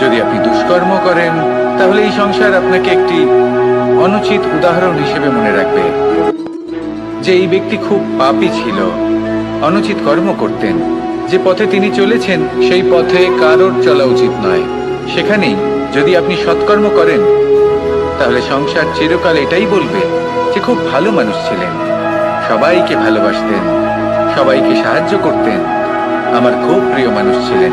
যদি আপনি দুষ্কর্ম করেন, তাহলে এই সংসার আপনাকে একটি অনুচিত উদাহরণ হিসেবে মনে রাখবে। যে এই ব্যক্তি খুব পাপী ছিল, অনুচিত কর্ম করতেন, যে পথে তিনি চলেছেন, সেই পথে কারোর চলা উচিত নয়। সেখানেই যদি আপনি সৎকর্ম করেন, তাহলে সংসার চিরকাল এটাই বলবে যে খুব ভালো মানুষ ছিলেন। সবাইকে ভালোবাসতেন, সবাইকে সাহায্য করতেন। আমার খুব প্রিয় মানুষ ছিলেন।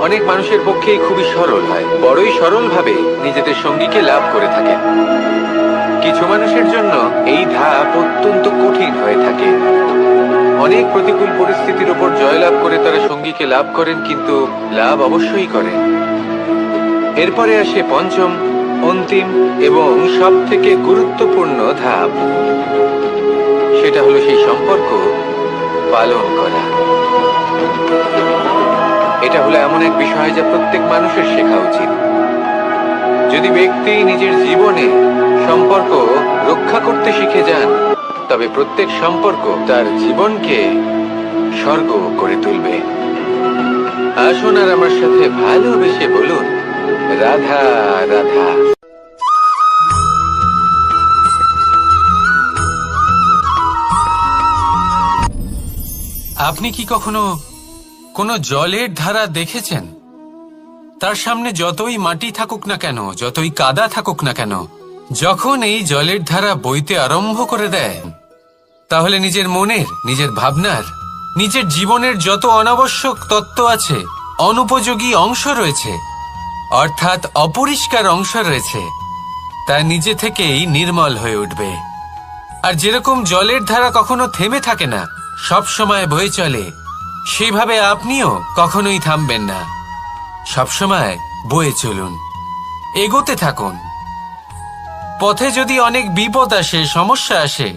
অনেক মানুষের পক্ষেই খুবই সরল হয়। বড়ই সরল ভাবে নিজেদের সঙ্গীকে লাভ করে থাকে। কিছু মানুষের জন্য এই ধাপ অত্যন্ত কঠিন হয়ে থাকে। অনেক প্রতিকূল পরিস্থিতির উপর জয়লাভ করে তারা সঙ্গীকে লাভ করেন, কিন্তু লাভ অবশ্যই করে। এরপরে আসে পঞ্চম, অন্তিম এবং সব থেকে গুরুত্বপূর্ণ ধাপ। সেটা হলো সেই সম্পর্ক পালন করা। এটা হলো এমন এক বিষয় যা প্রত্যেক মানুষের শেখা উচিত। যদি ব্যক্তি নিজের জীবনে সম্পর্ক রক্ষা করতে শিখে যান, তবে প্রত্যেক সম্পর্ক তার জীবনকে স্বর্গ করে তুলবে। আসুন আর আমার সাথে ভালোবেসে বলুন, রাধা রাধা। আপনি কি কখনো কোনো জলের ধারা দেখেছেন? তার সামনে যতই মাটি থাকুক না কেন, যতই কাদা থাকুক না কেন, যখন এই জলের ধারা বইতে আরম্ভ করে দেয় তাহলে নিজের মনের, নিজের ভাবনার, নিজের জীবনের যত অনাবশ্যক তত্ত্ব আছে, অনুপযোগী অংশ রয়েছে, অর্থাৎ অপরিষ্কার অংশ রয়েছে, তা নিজে থেকেই নির্মল হয়ে উঠবে। আর যেরকম জলের ধারা কখনো থেমে থাকে না, সব সময় বয়ে চলে সেইভাবে আপনিও কখনোই থামবেন না। সবসময় বয়ে চলুন। এগোতে থাকুন। পথে যদি অনেক বিপদ আসে, সমস্যা আসে,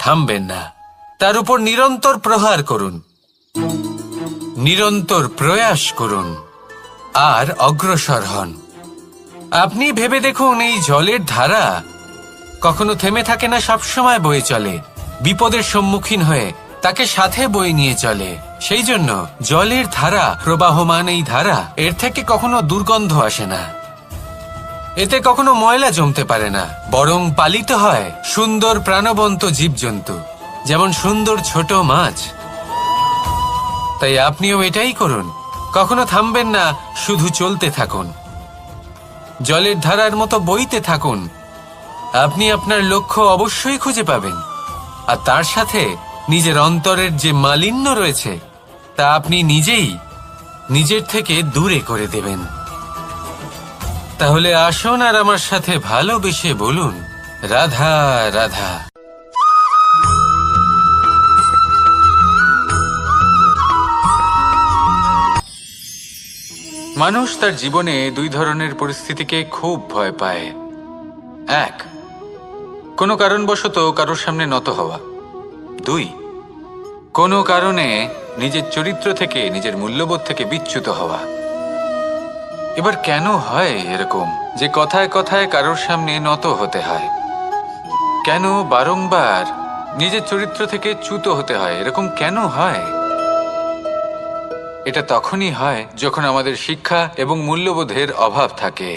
থামবেন না। তার উপর নিরন্তর প্রহার করুন। নিরন্তর প্রয়াস করুন। আর অগ্রসর হন। আপনি ভেবে দেখুন, এই জলের ধারা কখনো থেমে থাকে না, সবসময় বয়ে চলে। বিপদের সম্মুখীন হয়ে তাকে সাথে বয়ে নিয়ে চলে। সেই জন্য জলের ধারা, প্রবাহমান এই ধারা, এর থেকে কখনো দুর্গন্ধ আসে না। এতে কখনো ময়লা জমতে পারে না, বরং পালিত হয় সুন্দর প্রাণবন্ত জীবজন্তু, যেমন সুন্দর ছোট মাছ। তাই আপনিও এটাই করুন, কখনো থামবেন না, শুধু চলতে থাকুন। জলের ধারার মতো বইতে থাকুন। আপনি আপনার লক্ষ্য অবশ্যই খুঁজে পাবেন। আর তার সাথে নিজের অন্তরের যে মালিন্য রয়েছে, তা আপনি নিজেই নিজের থেকে দূরে করে দেবেন। তাহলে আসুন আর আমার সাথে ভালোবেসে বলুন, রাধা রাধা। মানুষ তার জীবনে দুই ধরনের পরিস্থিতিকে খুব ভয় পায়। এক, কোনো কারণবশত কারোর সামনে নত হওয়া। দুই, কোনো কারণে নিজের চরিত্র থেকে, নিজের মূল্যবোধ থেকে বিচ্যুত হওয়া। এবার কেন হয় এরকম যে কথায় কথায় কারোর সামনে নত হতে হয়? কেন বারংবার নিজের চরিত্র থেকে চ্যুত হতে হয়? এরকম কেন হয়? এটা তখনই হয় যখন আমাদের শিক্ষা এবং মূল্যবোধের অভাব থাকে।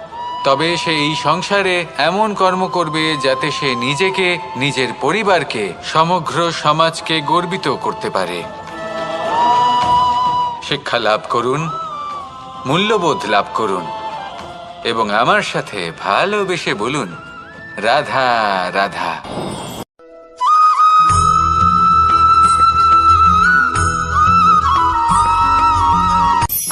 তবে সে এই সংসারে এমন কর্ম করবে যাতে সে নিজেকে, নিজের পরিবারকে, সমগ্র সমাজকে গর্বিত করতে পারে। শিক্ষা লাভ করুন, মূল্যবোধ লাভ করুন, এবং আমার সাথে ভালোবেসে বলুন, রাধা রাধা।